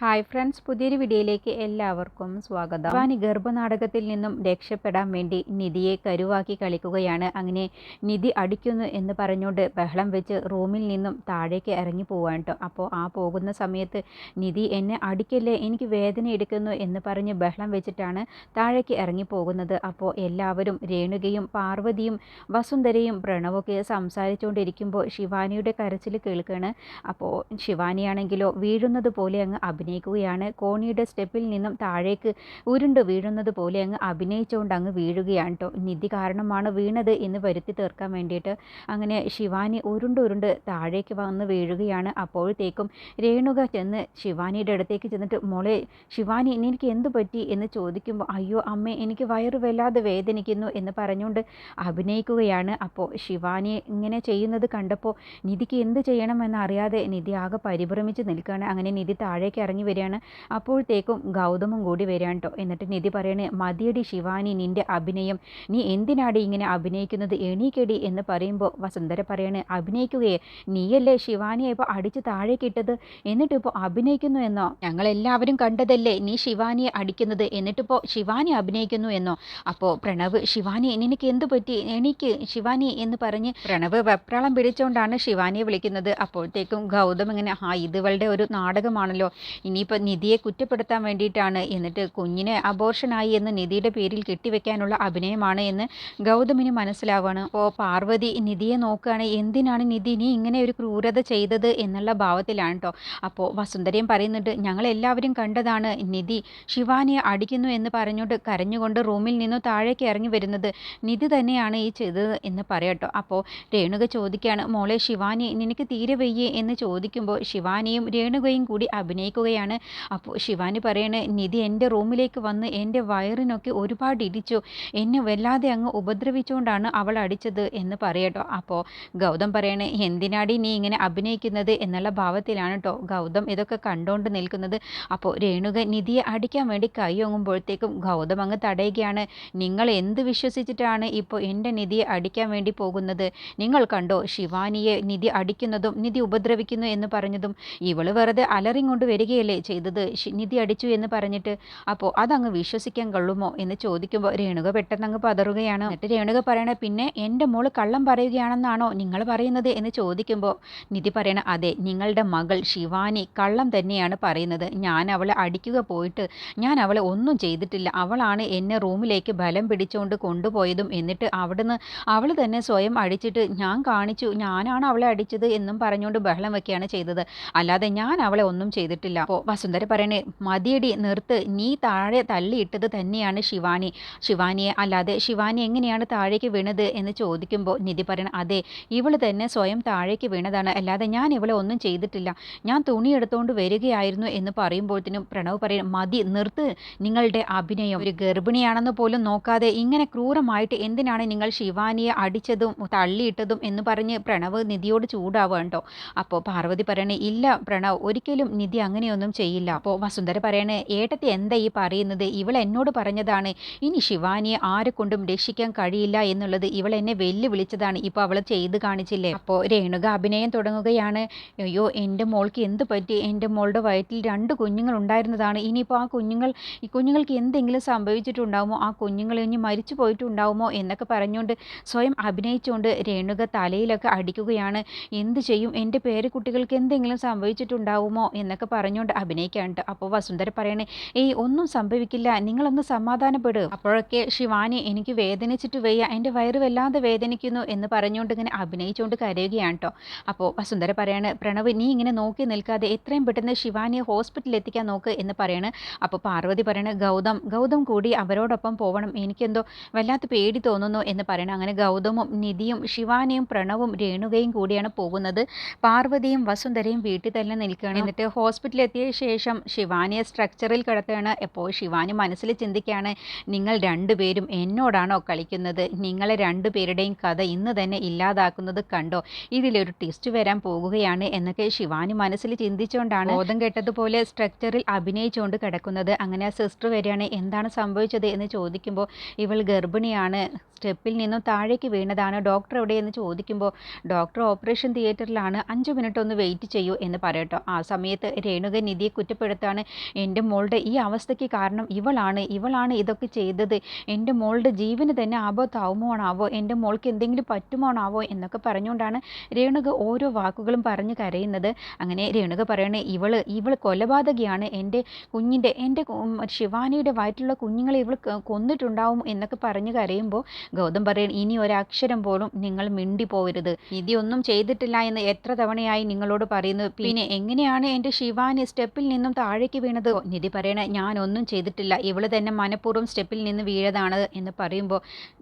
Hi friends പുതിയൊരു വീഡിയോയിലേക്ക് എല്ലാവർക്കും സ്വാഗതം. ഭവാനി ഗർഭനാടകത്തിൽ നിന്നും രക്ഷപ്പെടാൻ വേണ്ടി നിധിയെ കരുവാക്കി കളിക്കുകയാണ്. അങ്ങനെ നിധി അടിക്കുന്നു എന്ന് പറഞ്ഞുകൊണ്ട് ബഹളം വെച്ച് റൂമിൽ നിന്നും താഴേക്ക് ഇറങ്ങി പോവാണ് കേട്ടോ അപ്പോൾ ആ പോകുന്ന സമയത്ത് നിധി എന്നെ അടിക്കല്ലേ എനിക്ക് വേദന എടുക്കുന്നു എന്ന് പറഞ്ഞ് ബഹളം വെച്ചിട്ടാണ് താഴേക്ക് ഇറങ്ങി പോകുന്നത്. അപ്പോൾ എല്ലാവരും രേണുകയും പാർവതിയും വസുന്ധരയും പ്രണവൊക്കെ സംസാരിച്ചുകൊണ്ടിരിക്കുമ്പോൾ ശിവാനിയുടെ കരച്ചിൽ കേൾക്കുകയാണ് അപ്പോൾ ശിവാനിയാണെങ്കിലോ വീഴുന്നത് പോലെ അങ്ങ് അഭിനയിക്കുകയാണ്. കോണിയുടെ സ്റ്റെപ്പിൽ നിന്നും താഴേക്ക് ഉരുണ്ട് വീഴുന്നത് പോലെ അങ്ങ് അഭിനയിച്ചുകൊണ്ട് അങ്ങ് വീഴുകയാണ് കേട്ടോ നിധി കാരണമാണ് വീണത് എന്ന് വരുത്തി തീർക്കാൻ വേണ്ടിയിട്ട് അങ്ങനെ ശിവാനി ഉരുണ്ട് ഉരുണ്ട് താഴേക്ക് വന്ന് വീഴുകയാണ്. അപ്പോഴത്തേക്കും രേണുക ചെന്ന് ശിവാനിയുടെ അടുത്തേക്ക് ചെന്നിട്ട് മോളെ ശിവാനി എനിക്ക് എന്ത് പറ്റി? എന്ന് ചോദിക്കുമ്പോൾ അയ്യോ അമ്മേ എനിക്ക് വയറ് വല്ലാതെ വേദനിക്കുന്നു എന്ന് പറഞ്ഞുകൊണ്ട് അഭിനയിക്കുകയാണ്. അപ്പോൾ ശിവാനി ഇങ്ങനെ ചെയ്യുന്നത് കണ്ടപ്പോൾ നിധിക്ക് എന്ത് ചെയ്യണമെന്ന് അറിയാതെ നിധി ആകെ പരിഭ്രമിച്ച് നിൽക്കുകയാണ്. അങ്ങനെ നിധി താഴേക്ക് ഇറങ്ങി വരികയാണ്. അപ്പോഴത്തേക്കും ഗൗതമും കൂടി വരികയാണ് കേട്ടോ എന്നിട്ട് നിധി പറയണേ മതിയടി ശിവാനി നിന്റെ അഭിനയം. നീ എന്തിനാടി ഇങ്ങനെ അഭിനയിക്കുന്നത്? എണീക്കടി. എന്ന് പറയുമ്പോൾ വസുന്ധര പറയണേ അഭിനയിക്കുകയെ? നീയല്ലേ ശിവാനിയെ ഇപ്പോൾ അടിച്ച് താഴേക്ക് ഇട്ടത്? എന്നിട്ട് ഇപ്പോൾ അഭിനയിക്കുന്നു എന്നോ? ഞങ്ങളെല്ലാവരും കണ്ടതല്ലേ നീ ശിവാനിയെ അടിക്കുന്നത്? എന്നിട്ടിപ്പോൾ ശിവാനി അഭിനയിക്കുന്നു എന്നോ? അപ്പോൾ പ്രണവ് ശിവാനി നിനക്ക് എന്ത് പറ്റി? എണീക്ക് ശിവാനി എന്ന് പറഞ്ഞ് പ്രണവ് വെപ്രാളം പിടിച്ചുകൊണ്ടാണ് ശിവാനിയെ വിളിക്കുന്നത്. അപ്പോഴത്തേക്കും ഗൗതം ഇങ്ങനെ ആ ഇതുവളുടെ ഒരു നാടകമാണല്ലോ. ഇനിയിപ്പോൾ നിധിയെ കുറ്റപ്പെടുത്താൻ വേണ്ടിയിട്ടാണ്. എന്നിട്ട് കുഞ്ഞിനെ അബോർഷനായി എന്ന് നിധിയുടെ പേരിൽ കെട്ടിവെക്കാനുള്ള അഭിനയമാണ് എന്ന് ഗൗതമിന് മനസ്സിലാവുകയാണ്. അപ്പോൾ പാർവതി നിധിയെ നോക്കുകയാണ് എന്തിനാണ് നിധി ഇനി ഇങ്ങനെ ഒരു ക്രൂരത ചെയ്തത് എന്നുള്ള ഭാവത്തിലാണ് കേട്ടോ അപ്പോൾ വസുന്ധരയും പറയുന്നുണ്ട് ഞങ്ങളെല്ലാവരും കണ്ടതാണ് നിധി ശിവാനിയെ അടിക്കുന്നു എന്ന് പറഞ്ഞുകൊണ്ട് കരഞ്ഞുകൊണ്ട് റൂമിൽ നിന്നും താഴേക്ക് ഇറങ്ങി വരുന്നത്. നിധി തന്നെയാണ് ഈ ചെയ്തത് എന്ന് പറയട്ടോ അപ്പോൾ രേണുക ചോദിക്കുകയാണ് മോളെ ശിവാനി നിനക്ക് തീരെ വയ്യേ? എന്ന് ചോദിക്കുമ്പോൾ ശിവാനിയും രേണുകയും കൂടി അഭിനയിക്കുകയാണ്. അപ്പോൾ ശിവാനി പറയണേ നിധി എന്റെ റൂമിലേക്ക് വന്ന് എന്റെ വയറിനൊക്കെ ഒരുപാട് ഇടിച്ചു. എന്നെ വല്ലാതെ അങ്ങ് ഉപദ്രവിച്ചുകൊണ്ടാണ് അവൾ അടിച്ചത് എന്ന് പറയട്ടോ. അപ്പോൾ ഗൗതം പറയണേ എന്തിനാടി നീ ഇങ്ങനെ അഭിനയിക്കുന്നത്? എന്നുള്ള ഭാവത്തിലാണ് കേട്ടോ ഗൗതം ഇതൊക്കെ കണ്ടുകൊണ്ട് നിൽക്കുന്നത്. അപ്പോൾ രേണുക നിധിയെ അടിക്കാൻ വേണ്ടി കൈയൊങ്ങുമ്പോഴത്തേക്കും ഗൗതം അങ്ങ് തടയുകയാണ്. നിങ്ങൾ എന്ത് വിശ്വസിച്ചിട്ടാണ് ഇപ്പോൾ എന്റെ നിധിയെ അടിക്കാൻ വേണ്ടി പോകുന്നത്? നിങ്ങൾ കണ്ടോ ശിവാനിയെ നിധി അടിക്കുന്നതും നിധി ഉപദ്രവിക്കുന്നു എന്ന് പറഞ്ഞതും. ഇവൾ വെറുതെ അലറിങ് കൊണ്ട് വരികയല്ലേ ചെയ്തത്? നിധി അടിച്ചു എന്ന് പറഞ്ഞിട്ട് അപ്പോൾ അതങ്ങ് വിശ്വസിക്കാൻ കൊള്ളുമോ എന്ന് ചോദിക്കുമ്പോൾ രേണുക പെട്ടെന്ന് അങ്ങ് പതറുകയാണ്. എന്നിട്ട് രേണുക പറയണ പിന്നെ എന്റെ മോൾ കള്ളം പറയുകയാണെന്നാണോ നിങ്ങൾ പറയുന്നത്? എന്ന് ചോദിക്കുമ്പോൾ നിധി പറയണ അതെ നിങ്ങളുടെ മകൾ ശിവാനി കള്ളം തന്നെയാണ് പറയുന്നത്. ഞാൻ അവളെ അടിക്കുക പോയിട്ട് ഞാൻ അവളെ ഒന്നും ചെയ്തിട്ടില്ല. അവളാണ് എന്നെ റൂമിലേക്ക് ബലം പിടിച്ചുകൊണ്ട് കൊണ്ടുപോയതും. എന്നിട്ട് അവിടുന്ന് അവൾ തന്നെ സ്വയം അടിച്ചിട്ട് ഞാൻ കാണിച്ചു. ഞാനാണ് അവളെ അടിച്ചത് എന്നും പറഞ്ഞുകൊണ്ട് ബഹളം വെക്കുകയാണ് ചെയ്തത്. അല്ലാതെ ഞാൻ അവളെ ഒന്നും ചെയ്തിട്ടില്ല. വസുന്ധര പറയണേ മതിയടി നിർത്ത്. നീ താഴെ തള്ളിയിട്ടത് തന്നെയാണ് ശിവാനി. ശിവാനിയെ അല്ലാതെ ശിവാനി എങ്ങനെയാണ് താഴേക്ക് വീണത്? എന്ന് ചോദിക്കുമ്പോൾ നിധി പറയണ അതെ ഇവൾ തന്നെ സ്വയം താഴേക്ക് വീണതാണ്. അല്ലാതെ ഞാൻ ഇവളെ ഒന്നും ചെയ്തിട്ടില്ല. ഞാൻ തുണി എടുത്തുകൊണ്ട് വരികയായിരുന്നു എന്ന് പറയുമ്പോഴത്തേനും പ്രണവ് പറയും മതി നിർത്ത്. നിങ്ങളുടെ അഭിനയം ഒരു ഗർഭിണിയാണെന്ന് പോലും നോക്കാതെ ഇങ്ങനെ ക്രൂരമായിട്ട് എന്തിനാണ് നിങ്ങൾ ശിവാനിയെ അടിച്ചതും തള്ളിയിട്ടതും? എന്ന് പറഞ്ഞ് പ്രണവ് നിധിയോട് ചൂടാവുകണ്ടോ അപ്പോൾ പാർവതി പറയണേ ഇല്ല പ്രണവ് ഒരിക്കലും നിധി അങ്ങനെയൊന്നും ചെയ്യില്ല. അപ്പോൾ വസുന്ധര പറയണേ ഏട്ടത്തി എന്താ ഈ പറയുന്നത്? ഇവൾ എന്നോട് പറഞ്ഞതാണ്. ഇനി ശിവാനിയെ ആരെ കൊണ്ടും രക്ഷിക്കാൻ കഴിയില്ല എന്നുള്ളത് ഇവൾ എന്നെ വെല്ലുവിളിച്ചതാണ്. ഇപ്പോൾ അവൾ ചെയ്ത് കാണിച്ചില്ലേ? അപ്പോൾ രേണുക അഭിനയം തുടങ്ങുകയാണ്. അയ്യോ എന്റെ മോൾക്ക് എന്ത് പറ്റി? എന്റെ മോളുടെ വയറ്റിൽ രണ്ട് കുഞ്ഞുങ്ങൾ ഉണ്ടായിരുന്നതാണ്. ഇനിയിപ്പോൾ ആ കുഞ്ഞുങ്ങൾ ഈ കുഞ്ഞുങ്ങൾക്ക് എന്തെങ്കിലും സംഭവിച്ചിട്ടുണ്ടാവുമോ? ആ കുഞ്ഞുങ്ങൾ ഇനി മരിച്ചു പോയിട്ടുണ്ടാവുമോ? എന്നൊക്കെ പറഞ്ഞുകൊണ്ട് സ്വയം അഭിനയിച്ചുകൊണ്ട് രേണുക തലയിലൊക്കെ അടിക്കുകയാണ്. എന്ത് ചെയ്യും? എന്റെ പേരക്കുട്ടികൾക്ക് എന്തെങ്കിലും സംഭവിച്ചിട്ടുണ്ടാവുമോ? എന്നൊക്കെ പറഞ്ഞുകൊണ്ട് അഭിനയിക്കാനുണ്ട്. അപ്പോൾ വസുന്ധര പറയണേ ഏയ് ഒന്നും സംഭവിക്കില്ല. നിങ്ങളൊന്ന് സമാധാനപ്പെടും. അപ്പോഴൊക്കെ ശിവാനി എനിക്ക് വേദനിച്ചിട്ട് വയ്യ. എന്റെ വയറ് വല്ലാതെ വേദനിക്കുന്നു എന്ന് പറഞ്ഞുകൊണ്ട് ഇങ്ങനെ അഭിനയിച്ചുകൊണ്ട് കരയുകയാണ് കേട്ടോ അപ്പോൾ വസുന്ധര പറയാണ് പ്രണവ് നീ ഇങ്ങനെ നോക്കി നിൽക്കാതെ എത്രയും പെട്ടെന്ന് ശിവാനിയെ ഹോസ്പിറ്റലിൽ എത്തിക്കാൻ നോക്ക് എന്ന് പറയണ്. അപ്പോൾ പാർവതി പറയണ് ഗൗതം ഗൗതം കൂടി അവരോടൊപ്പം പോകണം എനിക്കെന്തോ വല്ലാത്ത പേടി തോന്നുന്നു എന്ന് പറയണം. അങ്ങനെ ഗൗതമും നിധിയും ശിവാനിയും പ്രണവും രേണുകയും കൂടിയാണ് പോകുന്നത്. പാർവതിയും വസുന്ധരയും വീട്ടിൽ തന്നെ നിൽക്കുകയാണ്. എന്നിട്ട് ഹോസ്പിറ്റലിൽ എത്തിയ ശേഷം ശിവാനിയെ സ്ട്രക്ചറിൽ കിടത്തുകയാണ്. എപ്പോൾ ശിവാനി മനസ്സിൽ ചിന്തിക്കുകയാണ് നിങ്ങൾ രണ്ടുപേരും എന്നോടാണോ കളിക്കുന്നത്? നിങ്ങളെ രണ്ടുപേരുടെയും കഥ ഇന്ന് തന്നെ ഇല്ലാതാക്കുന്നത് കണ്ടോ? ഇതിലൊരു ട്വിസ്റ്റ് വരാൻ പോകുകയാണ് എന്നൊക്കെ ശിവാനി മനസ്സിൽ ചിന്തിച്ചുകൊണ്ടാണ് ബോധം കെട്ടതുപോലെ സ്ട്രക്ചറിൽ അഭിനയിച്ചുകൊണ്ട് കിടക്കുന്നത്. അങ്ങനെ ആ സിസ്റ്റർ വരികയാണ്. എന്താണ് സംഭവിച്ചത്? എന്ന് ചോദിക്കുമ്പോൾ ഇവൾ ഗർഭിണിയാണ്. സ്റ്റെപ്പിൽ നിന്നും താഴേക്ക് വീണതാണ്. ഡോക്ടർ എവിടെയെന്ന് ചോദിക്കുമ്പോൾ ഡോക്ടർ ഓപ്പറേഷൻ തിയേറ്ററിലാണ്. അഞ്ച് മിനിറ്റ് ഒന്ന് വെയിറ്റ് ചെയ്യൂ എന്ന് പറയട്ടോ ആ സമയത്ത് രേണുക നിധിയെ കുറ്റപ്പെടുത്താണ് എന്റെ മോളുടെ ഈ അവസ്ഥയ്ക്ക് കാരണം ഇവളാണ്. ഇവളാണ് ഇതൊക്കെ ചെയ്തത്. എന്റെ മോളുടെ ജീവന് തന്നെ ആപത്താവുമോണാവോ? എന്റെ മോൾക്ക് എന്തെങ്കിലും പറ്റുമോണാവോ? എന്നൊക്കെ പറഞ്ഞുകൊണ്ടാണ് രേണുക ഓരോ വാക്കുകളും പറഞ്ഞ് കരയുന്നത്. അങ്ങനെ രേണുക പറയണേ ഇവൾ ഇവൾ കൊലപാതകയാണ്. എന്റെ കുഞ്ഞിന്റെ എന്റെ ശിവാനിയുടെ വയറ്റിലുള്ള കുഞ്ഞുങ്ങളെ ഇവൾ കൊന്നിട്ടുണ്ടാവും എന്നൊക്കെ പറഞ്ഞ് കരയുമ്പോൾ ഗൗതം പറയണം ഇനി ഒരക്ഷരം പോലും നിങ്ങൾ മിണ്ടി പോവരുത് നിധി ഒന്നും ചെയ്തിട്ടില്ല എന്ന് എത്ര തവണയായി നിങ്ങളോട് പറയുന്നു. പിന്നെ എങ്ങനെയാണ് എന്റെ ശിവാനി സ്റ്റെപ്പിൽ നിന്നും താഴേക്ക് വീണത്. നിധി പറയണ ഞാനൊന്നും ചെയ്തിട്ടില്ല. ഇവൾ തന്നെ മനഃപൂർവം സ്റ്റെപ്പിൽ നിന്ന് വീഴതാണ് എന്ന് പറയുമ്പോൾ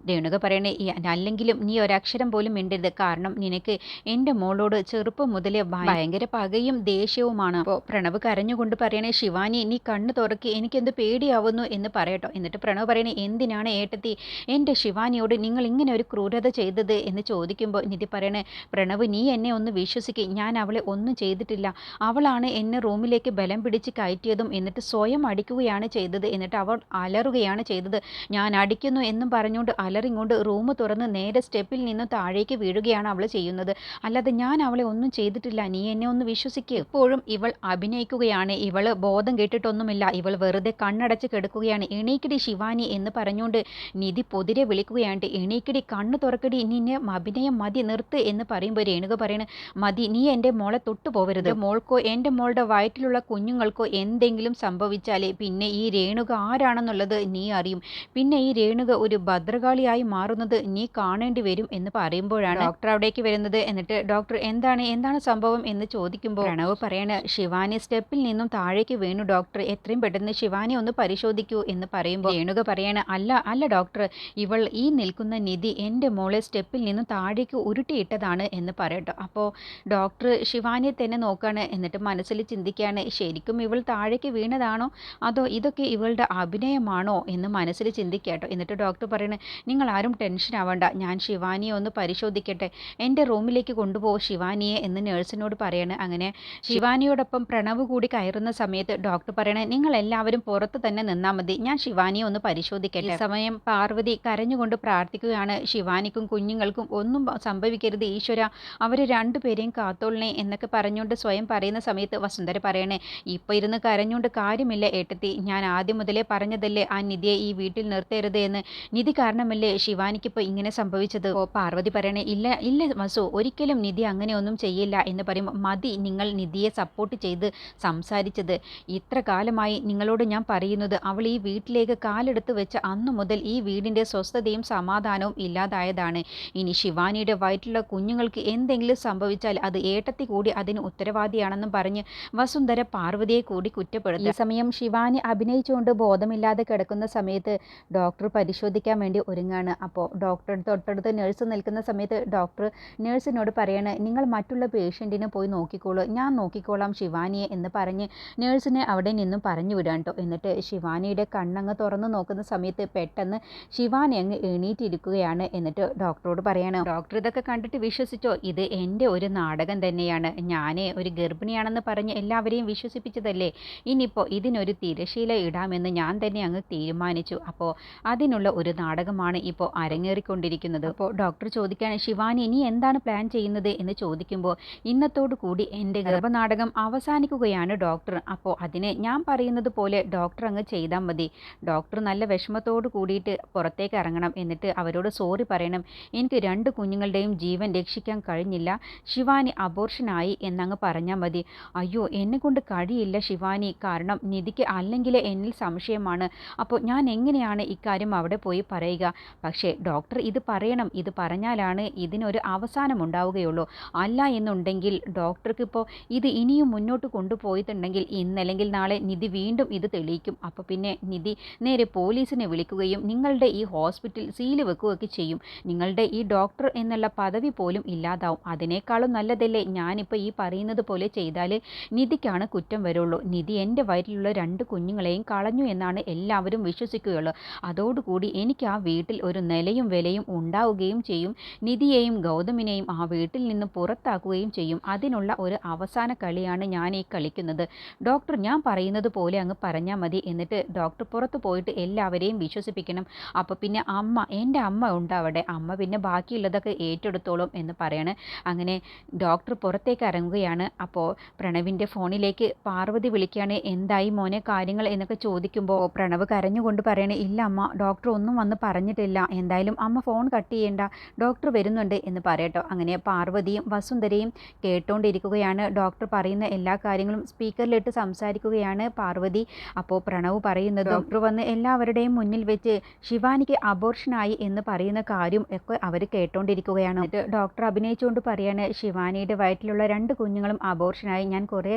രേണുക പറയണേ അല്ലെങ്കിലും നീ ഒരക്ഷരം പോലും മിണ്ടരുത്. കാരണം നിനക്ക് എന്റെ മോളോട് ചെറുപ്പം മുതലേ ഭയങ്കര പകയും ദേഷ്യവുമാണ്. അപ്പോൾ പ്രണവ് കരഞ്ഞുകൊണ്ട് പറയണേ ശിവാനി നീ കണ്ണു തുറക്കി. എനിക്കെന്ത് പേടിയാവുന്നു എന്ന് പറയട്ടോ. എന്നിട്ട് പ്രണവ് പറയണേ എന്തിനാണ് ഏട്ടത്തി എന്റെ ശിവാനിയോട് നിങ്ങൾ ഇങ്ങനെ ഒരു ക്രൂരത ചെയ്തത്? എന്ന് ചോദിക്കുമ്പോൾ നിധി പറയണേ പ്രണവ് നീ എന്നെ ഒന്ന് വിശ്വസിക്കും. ഞാൻ അവളെ ഒന്നും ചെയ്തിട്ടില്ല. അവളാണ് എന്നെ റൂമിലേക്ക് ബലം പിടിച്ച് കയറ്റിയതും എന്നിട്ട് സ്വയം അടിക്കുകയാണ് ചെയ്തത്. എന്നിട്ട് അവൾ അലറുകയാണ് ചെയ്തത്. ഞാൻ അടിക്കുന്നു എന്നും പറഞ്ഞുകൊണ്ട് അലറിങ്ങോണ്ട് റൂം തുറന്ന് നേരെ സ്റ്റെപ്പിൽ നിന്ന് താഴേക്ക് വീഴുകയാണ് അവൾ ചെയ്യുന്നത്. അല്ലാതെ ഞാൻ അവളെ ഒന്നും ചെയ്തിട്ടില്ല. നീ എന്നെ ഒന്ന് വിശ്വസിക്കുക ഇപ്പോഴും ഇവൾ അഭിനയിക്കുകയാണ്. ഇവൾ ബോധം കേട്ടിട്ടൊന്നുമില്ല. ഇവൾ വെറുതെ കണ്ണടച്ച് കിടക്കുകയാണ്. എണീക്കടി ശിവാനി എന്ന് പറഞ്ഞുകൊണ്ട് നിധി പൊതിരെ വിളിക്കുകയാണ്. എണീക്കടി കണ്ണ് തുറക്കടി. നിന്നെ അഭിനയം മതി നിർത്ത് എന്ന് പറയുമ്പോൾ രേണുക പറയണ മതി നീ എന്റെ മോളെ തൊട്ടു പോവരുത് മോൾക്കോ എന്റെ മോളുടെ വയറ്റിലുള്ള കുഞ്ഞുങ്ങൾക്കോ എന്തെങ്കിലും സംഭവിച്ചാലേ പിന്നെ ഈ രേണുക ആരാണെന്നുള്ളത് നീ അറിയും. പിന്നെ ഈ രേണുക ഒരു ഭദ്രകാളിയായി മാറുന്നത് നീ കാണേണ്ടി വരും എന്ന് പറയുമ്പോഴാണ് ഡോക്ടർ അവിടേക്ക് വരുന്നത്. എന്നിട്ട് ഡോക്ടർ എന്താണ് എന്താണ് സംഭവം എന്ന് ചോദിക്കുമ്പോൾ പ്രണവ് പറയാണ് ശിവാനി സ്റ്റെപ്പിൽ നിന്നും താഴേക്ക് വീണു ഡോക്ടർ എത്രയും പെട്ടെന്ന് ശിവാനി ഒന്ന് പരിശോധിക്കൂ എന്ന് പറയുമ്പോൾ രേണുക പറയാണ് അല്ല അല്ല ഡോക്ടർ ഇവൾ ഈ നിൽക്കുന്ന നിധി എന്റെ മോളെ സ്റ്റെപ്പിൽ നിന്നും താഴേക്ക് ഉരുട്ടിയിട്ടതാണ് എന്ന് പറയട്ടോ. അപ്പോൾ ഡോക്ടർ ശിവാനിയെ തന്നെ നോക്കുകയാണ് എന്നിട്ട് മനസ്സിൽ ചിന്തിക്കുകയാണ് ശരിക്കും ഇവൾ താഴേക്ക് വീണതാണോ? അതോ ഇതൊക്കെ ഇവളുടെ അഭിനയമാണോ എന്ന് മനസ്സിൽ ചിന്തിക്കാട്ടോ എന്നിട്ട് ഡോക്ടർ പറയണേ നിങ്ങൾ ആരും ടെൻഷൻ ആവണ്ട. ഞാൻ ശിവാനിയെ ഒന്ന് പരിശോധിക്കട്ടെ. എന്റെ റൂമിലേക്ക് കൊണ്ടുപോകും ശിവാനിയെ എന്ന് നേഴ്സിനോട് പറയണേ. അങ്ങനെ ശിവാനിയോടൊപ്പം പ്രണവ് കൂടി കയറുന്ന സമയത്ത് ഡോക്ടർ പറയണേ നിങ്ങൾ എല്ലാവരും പുറത്ത് തന്നെ നിന്നാൽ മതി. ഞാൻ ശിവാനിയെ ഒന്ന് പരിശോധിക്കട്ടെ. സമയം പാർവതി കരഞ്ഞുകൊണ്ട് പ്രാർത്ഥിക്കുകയാണ്. ശിവാനിക്കും കുഞ്ഞുങ്ങൾക്കും ഒന്നും സംഭവിക്കരുത് ഈശ്വര. അവർ രണ്ടുപേരെയും കാത്തോളണേ എന്നൊക്കെ പറഞ്ഞുകൊണ്ട് സ്വയം പറയുന്ന സമയത്ത് വസുന്ധര പറയണേ ഇപ്പൊ ഇരുന്ന് കരഞ്ഞുകൊണ്ട് കാര്യമില്ല ഏട്ടത്തി. ഞാൻ ആദ്യം മുതലേ പറഞ്ഞതല്ലേ ആ നിധിയെ ഈ വീട്ടിൽ നിർത്തരുത് എന്ന്. നിധി കാരണമല്ലേ ശിവാനിക്ക് ഇപ്പൊ ഇങ്ങനെ സംഭവിച്ചത്? ഓ പാർവതി പറയണേ ഇല്ല ഇല്ല വസു. ഒരിക്കലും നിധി അങ്ങനെ ഒന്നും ചെയ്യില്ല എന്ന് പറയുമ്പോൾ മതി നിങ്ങൾ നിധിയെ സപ്പോർട്ട് ചെയ്ത് സംസാരിച്ചത്. ഇത്ര കാലമായി നിങ്ങളോട് ഞാൻ പറയുന്നത് അവൾ ഈ വീട്ടിലേക്ക് കാലെടുത്ത് വെച്ച അന്നു മുതൽ ഈ വീടിന്റെ സ്വസ്ഥതയും സമാധാനവും ഇല്ലാതായതാണ്. ഇനി ശിവാനിയുടെ വയറ്റിലുള്ള കുഞ്ഞുങ്ങൾക്ക് എന്തെങ്കിലും സംഭവിച്ചാൽ അത് ഏട്ടത്തി കൂടി അതിന് ഉത്തരവാദിയാണെന്നും പറഞ്ഞ് വസുന്ധര പാർവതിയെ കൂടി കുറ്റപ്പെടുത്തി ഈ സമയം ശിവാനി അഭിനയിച്ചുകൊണ്ട് ബോധമില്ലാതെ കിടക്കുന്ന സമയത്ത് ഡോക്ടർ പരിശോധിക്കാൻ വേണ്ടി ഒരുങ്ങാണ്. അപ്പോൾ ഡോക്ടർ തൊട്ടടുത്ത് നേഴ്സ് നിൽക്കുന്ന സമയത്ത് ഡോക്ടർ നേഴ്സിനോട് പറയാണ് നിങ്ങൾ മറ്റുള്ള പേഷ്യന്റിനെ പോയി നോക്കിക്കോളൂ. ഞാൻ നോക്കിക്കോളാം ശിവാനിയെ എന്ന് പറഞ്ഞ് നേഴ്സിനെ അവിടെ നിന്നും പറഞ്ഞു വിടാൻ കേട്ടോ എന്നിട്ട് ശിവാനിയുടെ കണ്ണങ്ങ് തുറന്ന് നോക്കുന്ന സമയത്ത് പെട്ടെന്ന് ശിവാനി അങ്ങ് എണീറ്റിരിക്കുകയാണ് എന്നിട്ട് ഡോക്ടറോട് പറയണം ഡോക്ടർ ഇതൊക്കെ കണ്ടിട്ട് വിശ്വസിച്ചോ? ഇത് എന്റെ ഒരു നാടകം തന്നെയാണ്. ഞാനേ ഒരു ഗർഭിണിയാണെന്ന് പറഞ്ഞ് എല്ലാവരെയും വിശ്വസിപ്പിച്ചതല്ലേ? ഇനിയിപ്പോൾ ഇതിനൊരു തിരശീല ഇടാമെന്ന് ഞാൻ തന്നെ അങ്ങ് തീരുമാനിച്ചു. അപ്പോൾ അതിനുള്ള ഒരു നാടകമാണ് ഇപ്പോൾ അരങ്ങേറിക്കൊണ്ടിരിക്കുന്നത്. അപ്പോൾ ഡോക്ടർ ചോദിക്കുകയാണ് ശിവാനി ഇനി എന്താണ് പ്ലാൻ ചെയ്യുന്നത്? എന്ന് ചോദിക്കുമ്പോൾ ഇന്നത്തോടു കൂടി എന്റെ ഗർഭനാടകം അവസാനിക്കുകയാണ് ഡോക്ടർ. അപ്പോൾ അതിനെ ഞാൻ പറയുന്നത് പോലെ ഡോക്ടർ അങ്ങ് ചെയ്താൽ മതി. ഡോക്ടർ നല്ല വിഷമത്തോട് കൂടിയിട്ട് പുറത്തേക്ക് ഇറങ്ങണം. എന്നിട്ട് അവരോട് സോറി പറയണം. എനിക്ക് രണ്ട് കുഞ്ഞുങ്ങളുടെയും ജീവൻ രക്ഷിക്കാൻ കഴിഞ്ഞില്ല. ശിവാനി അബോർഷനായി എന്നങ്ങ് പറഞ്ഞാൽ മതി. അയ്യോ എന്നെ കൊണ്ട് കഴിയില്ല ശിവാനി. കാരണം നിധിക്ക് അല്ലെങ്കിൽ എന്നിൽ സംശയമാണ്. അപ്പോൾ ഞാൻ എങ്ങനെയാണ് ഇക്കാര്യം അവിടെ പോയി പറയുക? പക്ഷേ ഡോക്ടർ ഇത് പറയണം. ഇത് പറഞ്ഞാലാണ് ഇതിനൊരു അവസാനം ഉണ്ടാവുകയുള്ളൂ. അല്ല എന്നുണ്ടെങ്കിൽ ഡോക്ടർക്ക് ഇപ്പോൾ ഇത് ഇനിയും മുന്നോട്ട് കൊണ്ടുപോയിട്ടുണ്ടെങ്കിൽ ഇന്നല്ലെങ്കിൽ നാളെ നിധി വീണ്ടും ഇത് തെളിയിക്കും. അപ്പോൾ പിന്നെ നിധി നേരെ പോലീസിനെ വിളിക്കുകയും നിങ്ങളുടെ ഈ ഹോസ്പിറ്റൽ സീൽ വെക്കുകയൊക്കെ ചെയ്യും. നിങ്ങളുടെ ഈ ഡോക്ടർ എന്നുള്ള പദവി പോലും ഇല്ലാതാവും. അതിനേക്കാളും നല്ലതല്ലേ ഞാനിപ്പോൾ ഈ പറയുന്നത് പോലെ ചെയ്താൽ നിധിക്കാണ് കുറ്റം വരുള്ളൂ. നിധി എന്റെ വയറ്റിലുള്ള രണ്ട് കുഞ്ഞുങ്ങളെയും കളഞ്ഞു എന്നാണ് എല്ലാവരും വിശ്വസിക്കുകയുള്ളൂ. അതോടുകൂടി എനിക്ക് ആ വീട്ടിൽ ഒരു നിലയും വിലയും ഉണ്ടാവുകയും ചെയ്യും. നിധിയെയും ഗൗതമിനെയും ആ വീട്ടിൽ നിന്ന് പുറത്താക്കുകയും ചെയ്യും. അതിനുള്ള ഒരു അവസാന കളിയാണ് ഞാൻ ഈ കളിക്കുന്നത്. ഡോക്ടർ ഞാൻ പറയുന്നത് പോലെ അങ്ങ് പറഞ്ഞാൽ മതി. എന്നിട്ട് ഡോക്ടർ പുറത്ത് പോയിട്ട് എല്ലാവരെയും വിശ്വസിപ്പിക്കണം. അപ്പോൾ പിന്നെ അമ്മ എന്റെ അമ്മ ഉണ്ടാവട്ടെ അമ്മ പിന്നെ ബാക്കിയുള്ളതൊക്കെ ഏറ്റെടുത്തോളും എന്ന് പറയാണ്. അങ്ങനെ ഡോക്ടർ പുറത്തേക്ക് ഇറങ്ങുകയാണ്. അപ്പോൾ പ്രണവിന്റെ ഫോണിലേക്ക് ഫോണിലേക്ക് പാർവതി വിളിക്കുകയാണ് എന്തായി മോനെ കാര്യങ്ങൾ? എന്നൊക്കെ ചോദിക്കുമ്പോൾ പ്രണവ് കരഞ്ഞുകൊണ്ട് പറയണേ ഇല്ല അമ്മ ഡോക്ടർ ഒന്നും വന്ന് പറഞ്ഞിട്ടില്ല. എന്തായാലും അമ്മ ഫോൺ കട്ട് ചെയ്യേണ്ട. ഡോക്ടർ വരുന്നുണ്ട്. എന്ന് പറയട്ടോ. അങ്ങനെ പാർവതിയും വസുന്ധരയും കേട്ടോണ്ടിരിക്കുകയാണ്. ഡോക്ടർ പറയുന്ന എല്ലാ കാര്യങ്ങളും സ്പീക്കറിലിട്ട് സംസാരിക്കുകയാണ് പാർവതി. അപ്പോൾ പ്രണവ് പറയുന്നത് ഡോക്ടർ വന്ന് എല്ലാവരുടെയും മുന്നിൽ വെച്ച് ശിവാനിക്ക് അബോർഷനായി എന്ന് പറയുന്ന കാര്യം ഒക്കെ അവർ കേട്ടോണ്ടിരിക്കുകയാണ്. ഡോക്ടർ അഭിനയിച്ചുകൊണ്ട് പറയാണ് ശിവാനിയുടെ വയറ്റിലുള്ള രണ്ട് കുഞ്ഞുങ്ങളും അബോർഷനായി ഞാൻ കുറേ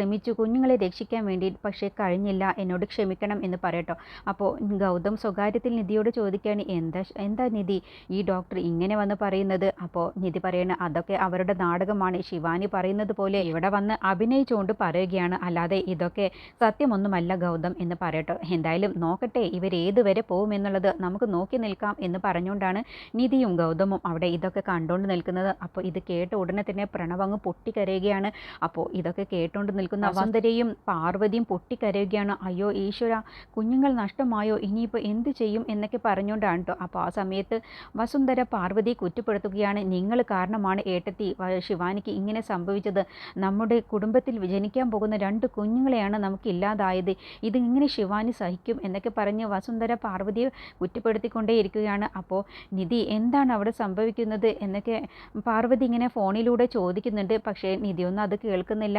ശ്രമിച്ചു. കുഞ്ഞുങ്ങളെ രക്ഷിക്കാൻ വേണ്ടി പക്ഷേ കഴിഞ്ഞില്ല. എന്നോട് ക്ഷമിക്കണം എന്ന് പറയട്ടോ. അപ്പോൾ ഗൗതം സ്വകാര്യത്തിൽ നിധിയോട് ചോദിക്കുകയാണ് എന്താ എന്താ നിധി? ഈ ഡോക്ടർ ഇങ്ങനെ വന്ന് പറയുന്നത്? അപ്പോൾ നിധി പറയണ അതൊക്കെ അവരുടെ നാടകമാണ്. ശിവാനി പറയുന്നത് പോലെ ഇവിടെ വന്ന് അഭിനയിച്ചുകൊണ്ട് പറയുകയാണ്. അല്ലാതെ ഇതൊക്കെ സത്യമൊന്നുമല്ല ഗൗതം എന്ന് പറയട്ടോ. എന്തായാലും നോക്കട്ടെ ഇവരേതുവരെ പോകുമെന്നുള്ളത് നമുക്ക് നോക്കി നിൽക്കാം എന്ന് പറഞ്ഞുകൊണ്ടാണ് നിധിയും ഗൗതമും അവിടെ ഇതൊക്കെ കണ്ടുകൊണ്ട് നിൽക്കുന്നത്. അപ്പോൾ ഇത് കേട്ട ഉടനെ തന്നെ പ്രണവങ്ങ് പൊട്ടിക്കരയുകയാണ്. അപ്പോൾ ഇതൊക്കെ കേട്ടുകൊണ്ട് നിൽക്കുന്ന വസുന്ധരയും പാർവതിയും പൊട്ടിക്കരയുകയാണ്. അയ്യോ ഈശ്വര കുഞ്ഞുങ്ങൾ നഷ്ടമായോ? ഇനിയിപ്പോൾ എന്ത് ചെയ്യും? എന്നൊക്കെ പറഞ്ഞുകൊണ്ടാണ് കേട്ടോ അപ്പോൾ ആ സമയത്ത് വസുന്ധര പാർവതി കുറ്റപ്പെടുത്തുകയാണ്. നിങ്ങൾ കാരണമാണ് ഏട്ടത്തി ശിവാനിക്ക് ഇങ്ങനെ സംഭവിച്ചത്. നമ്മുടെ കുടുംബത്തിൽ ജനിക്കാൻ പോകുന്ന രണ്ട് കുഞ്ഞുങ്ങളെയാണ് നമുക്ക് ഇല്ലാതായത്. ഇത് ഇങ്ങനെ ശിവാനി സഹിക്കും എന്നൊക്കെ പറഞ്ഞ് വസുന്ധര പാർവതിയെ കുറ്റപ്പെടുത്തിക്കൊണ്ടേയിരിക്കുകയാണ്. അപ്പോൾ നിധി എന്താണ് അവിടെ സംഭവിക്കുന്നത്? എന്നൊക്കെ പാർവതി ഇങ്ങനെ ഫോണിലൂടെ ചോദിക്കുന്നുണ്ട്. പക്ഷേ നിധിയൊന്നും അത് കേൾക്കുന്നില്ല.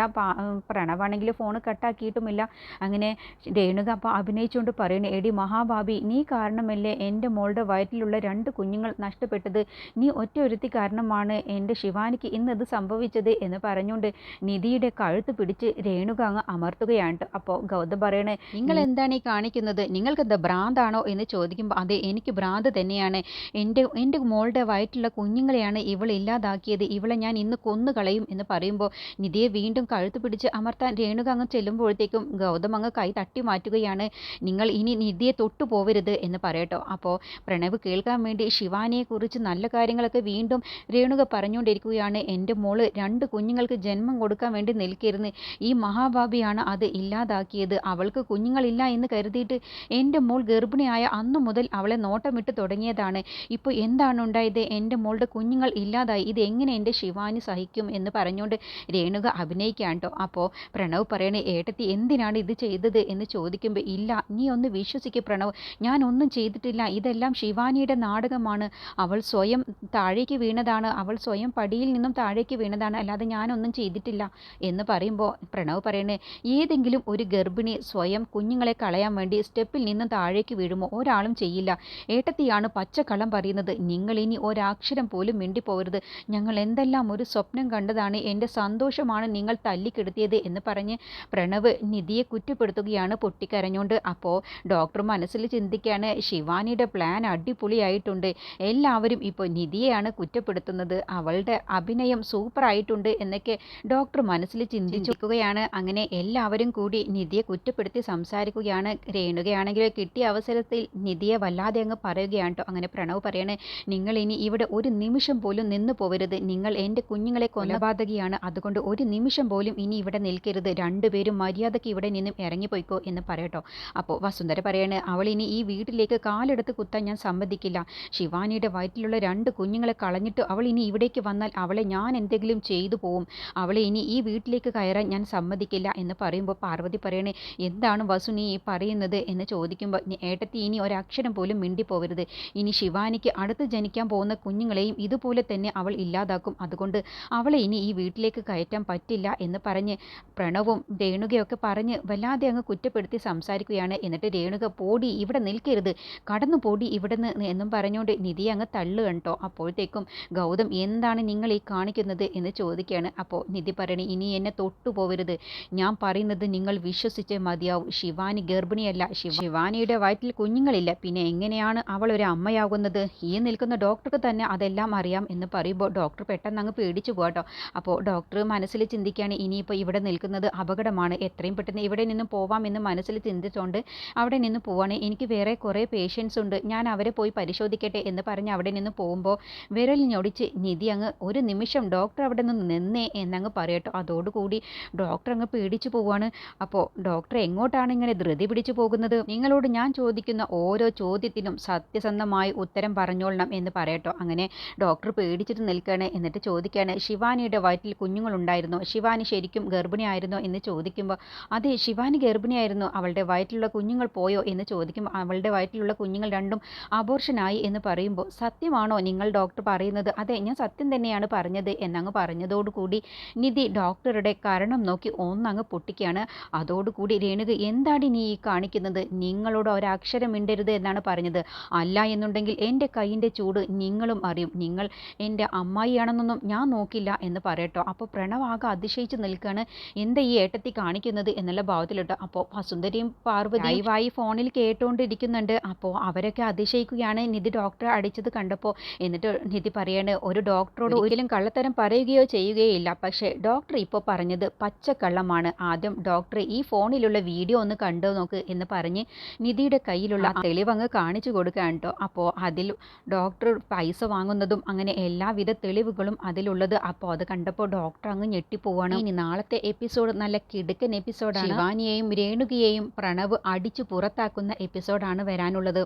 പ്രണവാണെങ്കിൽ ഫോൺ കട്ടാക്കിയിട്ടുമില്ല അങ്ങനെ രേണുക അപ്പോൾ അഭിനയിച്ചുകൊണ്ട് പറയുന്നു എടി മഹാഭാബി നീ കാരണമല്ലേ എന്റെ മോളുടെ വയറ്റിലുള്ള രണ്ട് കുഞ്ഞുങ്ങൾ നഷ്ടപ്പെട്ടത്? നീ ഒറ്റ ഒരുത്തി കാരണമാണ് എന്റെ ശിവാനിക്ക് ഇന്നത് സംഭവിച്ചത് എന്ന് പറഞ്ഞുകൊണ്ട് നിധിയുടെ കഴുത്ത് പിടിച്ച് രേണുക അങ്ങ് അമർത്തുകയാണ് അപ്പോൾ ഗൗതം പറയണേ നിങ്ങൾ എന്താണ് ഈ കാണിക്കുന്നത്? നിങ്ങൾക്ക് എന്താ ഭ്രാന്താണോ? എന്ന് ചോദിക്കുമ്പോൾ അതെ എനിക്ക് ഭ്രാന്ത് തന്നെയാണ്. എന്റെ എന്റെ മോളുടെ വയറ്റിലുള്ള കുഞ്ഞുങ്ങളെയാണ് ഇവൾ ഇല്ലാതാക്കിയത്. ഇവളെ ഞാൻ ഇന്ന് കൊന്നുകളയും എന്ന് പറയുമ്പോൾ നിധിയെ വീണ്ടും കഴുത്ത് പിടിച്ച് അമർത്താൻ രേണുക അങ്ങ് ചെല്ലുമ്പോഴത്തേക്കും ഗൗതം അങ്ങ് കൈ തട്ടി മാറ്റുകയാണ്. നിങ്ങൾ ഇനി നിധിയെ തൊട്ടു പോവരുത് എന്ന് പറയട്ടോ. അപ്പോൾ പ്രണവ് കേൾക്കാൻ വേണ്ടി ശിവാനിയെക്കുറിച്ച് നല്ല കാര്യങ്ങളൊക്കെ വീണ്ടും രേണുക പറഞ്ഞുകൊണ്ടിരിക്കുകയാണ്. എന്റെ മോൾ രണ്ട് കുഞ്ഞുങ്ങൾക്ക് ജന്മം കൊടുക്കാൻ വേണ്ടി നിൽക്കരുന്ന് ഈ മഹാഭാബിയാണ് അത് ഇല്ലാതാക്കിയത്. അവൾക്ക് കുഞ്ഞുങ്ങളില്ല എന്ന് കരുതിയിട്ട് എന്റെ മോൾ ഗർഭിണിയായ അന്നു മുതൽ അവളെ നോട്ടമിട്ട് തുടങ്ങിയതാണ്. ഇപ്പോൾ എന്താണ് ഉണ്ടായത്? എന്റെ മോളുടെ കുഞ്ഞുങ്ങൾ ഇല്ലാതായി. ഇത് എങ്ങനെ എന്റെ ശിവാനി സഹിക്കും? എന്ന് പറഞ്ഞുകൊണ്ട് രേണുക അഭിനയിക്കാൻ കേട്ടോ അപ്പോൾ പ്രണവ് പറയണേ ഏട്ടത്തി എന്തിനാണ് ഇത് ചെയ്തത്? എന്ന് ചോദിക്കുമ്പോൾ ഇല്ല നീ ഒന്ന് വിശ്വസിക്കുക പ്രണവ്. ഞാൻ ഒന്നും ചെയ്തിട്ടില്ല. ഇതെല്ലാം ശിവാനിയുടെ നാടകമാണ്. അവൾ സ്വയം താഴേക്ക് വീണതാണ്. അവൾ സ്വയം പടിയിൽ നിന്നും താഴേക്ക് വീണതാണ്. അല്ലാതെ ഞാനൊന്നും ചെയ്തിട്ടില്ല. എന്ന് പറയുമ്പോൾ പ്രണവ് പറയണേ ഏതെങ്കിലും ഒരു ഗർഭിണി സ്വയം കുഞ്ഞുങ്ങളെ കളയാൻ വേണ്ടി സ്റ്റെപ്പിൽ നിന്നും താഴേക്ക് വീഴുമോ? ഒരാളും ചെയ്യില്ല. ഏട്ടത്തിയാണ് പച്ചക്കള്ളം പറയുന്നത്. നിങ്ങൾ ഇനി ഒരാക്ഷരം പോലും മിണ്ടിപ്പോകരുത് ഞങ്ങൾ എന്തെല്ലാം ഒരു സ്വപ്നം കണ്ടതാണ്. എന്റെ സന്തോഷമാണ് നിങ്ങൾ തല്ലിക്കെടുത്തിയത് എന്ന് പറഞ്ഞ് പ്രണവ് നിധിയെ കുറ്റപ്പെടുത്തുകയാണ് പൊട്ടിക്കരഞ്ഞുകൊണ്ട്. അപ്പോൾ ഡോക്ടർ മനസ്സിൽ ചിന്തിക്കുകയാണ് ശിവാനിയുടെ പ്ലാൻ അടിപൊളിയായിട്ടുണ്ട്. എല്ലാവരും ഇപ്പോൾ നിധിയെയാണ് കുറ്റപ്പെടുത്തുന്നത്. അവളുടെ അഭിനയം സൂപ്പർ ആയിട്ടുണ്ട് എന്നൊക്കെ ഡോക്ടർ മനസ്സിൽ ചിന്തിച്ചിരിക്കുകയാണ് അങ്ങനെ എല്ലാവരും കൂടി നിധിയെ കുറ്റപ്പെടുത്തി സംസാരിക്കുകയാണ്. രേണുകയാണെങ്കിൽ കിട്ടിയ അവസരത്തിൽ നിധിയെ വല്ലാതെ അങ്ങ് പറയുകയാണ് കേട്ടോ അങ്ങനെ പ്രണവ് പറയണേ നിങ്ങൾ ഇനി ഇവിടെ ഒരു നിമിഷം പോലും നിന്നു പോവരുത്. നിങ്ങൾ എന്റെ കുഞ്ഞുങ്ങളെ കൊലപാതകിയാണ്. അതുകൊണ്ട് ഒരു നിമിഷം പോലും ഇനി ഇവിടെ നിൽക്കരുത്. രണ്ടുപേരും മര്യാദയ്ക്ക് ഇവിടെ നിന്നും ഇറങ്ങിപ്പോയിക്കോ എന്ന് പറയട്ടോ. അപ്പോൾ വസുന്ധര പറയാണ് ഇനി ഈ വീട്ടിലേക്ക് കാലെടുത്ത് കുത്താൻ ഞാൻ സമ്മതിക്കില്ല. ശിവാനിയുടെ വയറ്റിലുള്ള രണ്ട് കുഞ്ഞുങ്ങളെ കളഞ്ഞിട്ട് അവൾ ഇനി ഇവിടേക്ക് വന്നാൽ അവളെ ഞാൻ എന്തെങ്കിലും ചെയ്തു പോവും. അവളെ ഇനി ഈ വീട്ടിലേക്ക് കയറാൻ ഞാൻ സമ്മതിക്കില്ല എന്ന് പറയുമ്പോൾ പാർവതി പറയണേ എന്താണ് വസു നീ പറയുന്നത്? എന്ന് ചോദിക്കുമ്പോൾ ഏട്ടത്തി ഇനി ഒരക്ഷരം പോലും മിണ്ടിപ്പോവരുത്. ഇനി ശിവാനിക്ക് അടുത്ത് ജനിക്കാൻ പോകുന്ന കുഞ്ഞുങ്ങളെയും ഇതുപോലെ തന്നെ അവൾ ഇല്ലാതാക്കും. അതുകൊണ്ട് അവളെ ഇനി ഈ വീട്ടിലേക്ക് കയറ്റാൻ പറ്റില്ല എന്ന് പറഞ്ഞ് പ്രണവും രേണുകയൊക്കെ പറഞ്ഞ് വല്ലാതെ അങ്ങ് കുറ്റപ്പെടുത്തി സംസാരിക്കുകയാണ്. എന്നിട്ട് രേണുക പോടി ഇവിടെ നിൽക്കരുത്. കടന്നു പോടി ഇവിടെ നിന്ന് എന്നും പറഞ്ഞുകൊണ്ട് നിധി അങ്ങ് തള്ളു കണ്ടോ അപ്പോഴത്തേക്കും ഗൗതം എന്താണ് നിങ്ങൾ ഈ കാണിക്കുന്നത്? എന്ന് ചോദിക്കുകയാണ്. അപ്പോൾ നിധി പറയണേ ഇനി എന്നെ തൊട്ടുപോകരുത് ഞാൻ പറയുന്നത് നിങ്ങൾ വിശ്വസിച്ചേ മതിയാവും. ശിവാനി ഗർഭിണിയല്ല. ശിവാനിയുടെ വയറ്റിൽ കുഞ്ഞുങ്ങളില്ല. പിന്നെ എങ്ങനെയാണ് അവൾ ഒരു അമ്മയാകുന്നത്? ഈ നിൽക്കുന്ന ഡോക്ടർക്ക് തന്നെ അതെല്ലാം അറിയാം എന്ന് പറയുമ്പോൾ ഡോക്ടർ പെട്ടെന്ന് അങ്ങ് പേടിച്ചു പോകട്ടോ അപ്പോൾ ഡോക്ടർ മനസ്സിൽ ചിന്തിക്കുകയാണ് ഇനിയിപ്പോൾ ഇവിടെ നിൽക്കുന്നത് അപകടമാണ്. എത്രയും പെട്ടെന്ന് ഇവിടെ നിന്ന് പോവാമെന്ന് മനസ്സിൽ ചിന്തിച്ചുകൊണ്ട് അവിടെ നിന്ന് പോവാണ്. എനിക്ക് വേറെ കുറേ പേഷ്യൻസ് ഉണ്ട്. ഞാൻ അവരെ പോയി പരിശോധിക്കട്ടെ എന്ന് പറഞ്ഞ് അവിടെ നിന്ന് പോകുമ്പോൾ വിരൽ ഞൊടിച്ച് നിധി അങ്ങ് ഒരു നിമിഷം ഡോക്ടർ അവിടെ നിന്ന് നിന്നേ എന്നങ്ങ് പറയട്ടോ അതോടുകൂടി ഡോക്ടർ അങ്ങ് പേടിച്ചു പോവാണ്. അപ്പോൾ ഡോക്ടർ എങ്ങോട്ടാണ് ഇങ്ങനെ ധൃതി പിടിച്ചു പോകുന്നത്? നിങ്ങളോട് ഞാൻ ചോദിക്കുന്ന ഓരോ ചോദ്യത്തിനും സത്യസന്ധമായി ഉത്തരം പറഞ്ഞോളണം എന്ന് പറയട്ടോ അങ്ങനെ ഡോക്ടർ പേടിച്ചിട്ട് നിൽക്കുകയാണ് എന്നിട്ട് ചോദിക്കുകയാണ് ശിവാനിയുടെ വയറ്റിൽ കുഞ്ഞുങ്ങളുണ്ടായിരുന്നു? ശിവാനി ശരിക്കും ഗർഭിണി ഗർഭിണിയായിരുന്നോ എന്ന് ചോദിക്കുമ്പോൾ അതെ ശിവാനി ഗർഭിണിയായിരുന്നു. അവളുടെ വയറ്റിലുള്ള കുഞ്ഞുങ്ങൾ പോയോ? എന്ന് ചോദിക്കുമ്പോൾ അവളുടെ വയറ്റിലുള്ള കുഞ്ഞുങ്ങൾ രണ്ടും അബോർഷനായി എന്ന് പറയുമ്പോൾ സത്യമാണോ നിങ്ങൾ ഡോക്ടർ പറയുന്നത്? അതെ ഞാൻ സത്യം തന്നെയാണ് പറഞ്ഞത് എന്നങ്ങ് പറഞ്ഞതോടുകൂടി നിധി ഡോക്ടറുടെ കരണം നോക്കി ഒന്നങ്ങ് പൊട്ടിക്കുകയാണ്. അതോടുകൂടി രേണുക എന്താണ് നീ ഈ കാണിക്കുന്നത്? നിങ്ങളോട് ഒരക്ഷരം മിണ്ടരുത് എന്നാണ് പറഞ്ഞത്. അല്ല എന്നുണ്ടെങ്കിൽ എന്റെ കൈയിന്റെ ചൂട് നിങ്ങളും അറിയും. നിങ്ങൾ എന്റെ അമ്മായിയാണെന്നൊന്നും ഞാൻ നോക്കില്ല എന്ന് പറയട്ടോ. അപ്പോൾ പ്രണവാകെ അതിശയിച്ച് നിൽക്കുകയാണ്. എന്താ ഈ ഏട്ടത്തി കാണിക്കുന്നത് എന്നുള്ള ഭാവത്തിലുണ്ട്. അപ്പോൾ വസുന്ധരയും പാർവതി ലൈവായി ഫോണിൽ കേട്ടുകൊണ്ടിരിക്കുന്നുണ്ട് അപ്പോൾ അവരൊക്കെ അതിശയിക്കുകയാണ്. നിധി ഡോക്ടർ അടിച്ചത് കണ്ടപ്പോൾ എന്നിട്ട് നിധി പറയാണ് ഒരു ഡോക്ടറോട് ഒരിക്കലും കള്ളത്തരം പറയുകയോ ചെയ്യുകയോ ഇല്ല പക്ഷേ ഡോക്ടർ ഇപ്പോൾ പറഞ്ഞത് പച്ചക്കള്ളമാണ്. ആദ്യം ഡോക്ടർ ഈ ഫോണിലുള്ള വീഡിയോ ഒന്ന് കണ്ടു നോക്ക് എന്ന് പറഞ്ഞ് നിധിയുടെ കയ്യിലുള്ള തെളിവങ്ങ് കാണിച്ചു കൊടുക്കുകയാണ് കേട്ടോ അപ്പോൾ അതിൽ ഡോക്ടർ പൈസ വാങ്ങുന്നതും അങ്ങനെ എല്ലാവിധ തെളിവുകളും അതിലുള്ളത്. അപ്പോൾ അത് കണ്ടപ്പോൾ ഡോക്ടർ അങ്ങ് ഞെട്ടിപ്പോവാണ്. ഇനി നാളത്തെ എപ്പിസോഡ് നല്ല കിടുക്കൻ എപ്പിസോഡാണ്. ശിവാനിയെയും രേണുകയെയും പ്രണവ് അടിച്ചു പുറത്താക്കുന്ന എപ്പിസോഡാണ് വരാനുള്ളത്.